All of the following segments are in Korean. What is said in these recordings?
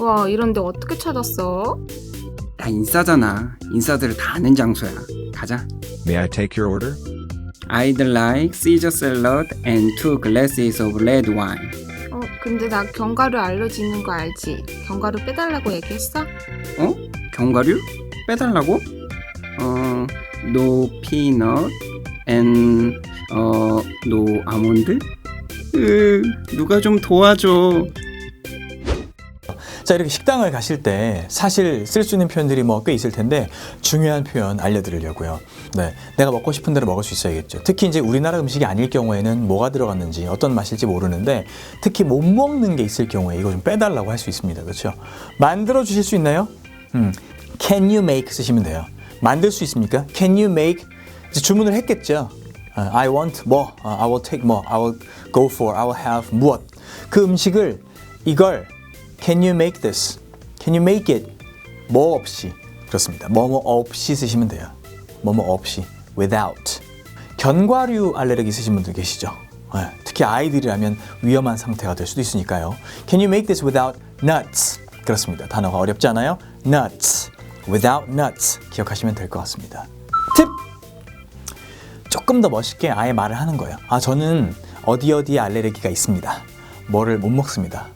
와, 이런데 어떻게 찾았어? 나 인싸잖아. 인싸들을 다 아는 장소야. 가자. May I take your order? I'd like Caesar salad and two glasses of red wine. 어, 근데 나 견과류 알러지 있는 거 알지? 견과류 빼달라고 얘기했어? 어? 견과류? 빼달라고? 어, no peanut and 어, no 아몬드? 으, 누가 좀 도와줘. 자 이렇게 식당을 가실 때 사실 쓸 수 있는 표현들이 뭐 꽤 있을 텐데 중요한 표현 알려드리려고요. 네, 내가 먹고 싶은 대로 먹을 수 있어야겠죠. 특히 이제 우리나라 음식이 아닐 경우에는 뭐가 들어갔는지 어떤 맛일지 모르는데 특히 못 먹는 게 있을 경우에 이거 좀 빼달라고 할 수 있습니다. 그렇죠? 만들어 주실 수 있나요? 음, can you make 쓰시면 돼요. 만들 수 있습니까? Can you make 주문을 했겠죠. 아, I want 뭐, 아, I will take 뭐, I will go for, I will have 무엇. 그 음식을 이걸 Can you make this? Can you make it? 뭐 없이 그렇습니다. 뭐뭐 없이 쓰시면 돼요. 뭐뭐 없이 without. 견과류 알레르기 있으신 분들 계시죠? 네, 특히 아이들이라면 위험한 상태가 될 수도 있으니까요. Can you make this without nuts? 그렇습니다. 단어가 어렵지 않아요? nuts. without nuts 기억하시면 될 것 같습니다. 팁! 조금 더 멋있게 아예 말을 하는 거예요. 아, 저는 어디 어디에 알레르기가 있습니다. 뭐를 못 먹습니다.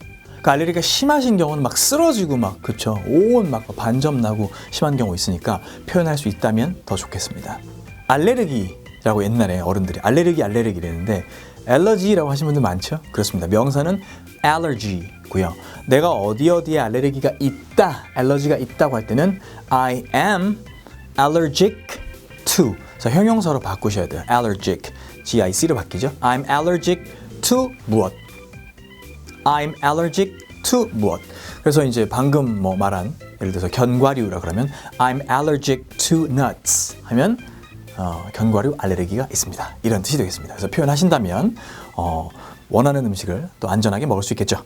그 알레르기가 심하신 경우는 막 쓰러지고 막 그쵸 온막 반점 나고 심한 경우 있으니까 표현할 수 있다면 더 좋겠습니다. 알레르기라고 옛날에 어른들이 알레르기 알레르기 이랬는데 알러지라고 하시는 분들 많죠? 그렇습니다. 명사는 allergy고요. 내가 어디 어디에 알레르기가 있다, 알러지가 있다고 할 때는 I am allergic to. 자, 형용사로 바꾸셔야 돼요. allergic. GIC로 바뀌죠. I'm allergic to 무엇. I'm allergic to 무엇. 그래서 이제 방금 뭐 말한 예를 들어서 견과류라 그러면 I'm allergic to nuts 하면 어, 견과류 알레르기가 있습니다. 이런 뜻이 되겠습니다. 그래서 표현하신다면 어, 원하는 음식을 또 안전하게 먹을 수 있겠죠.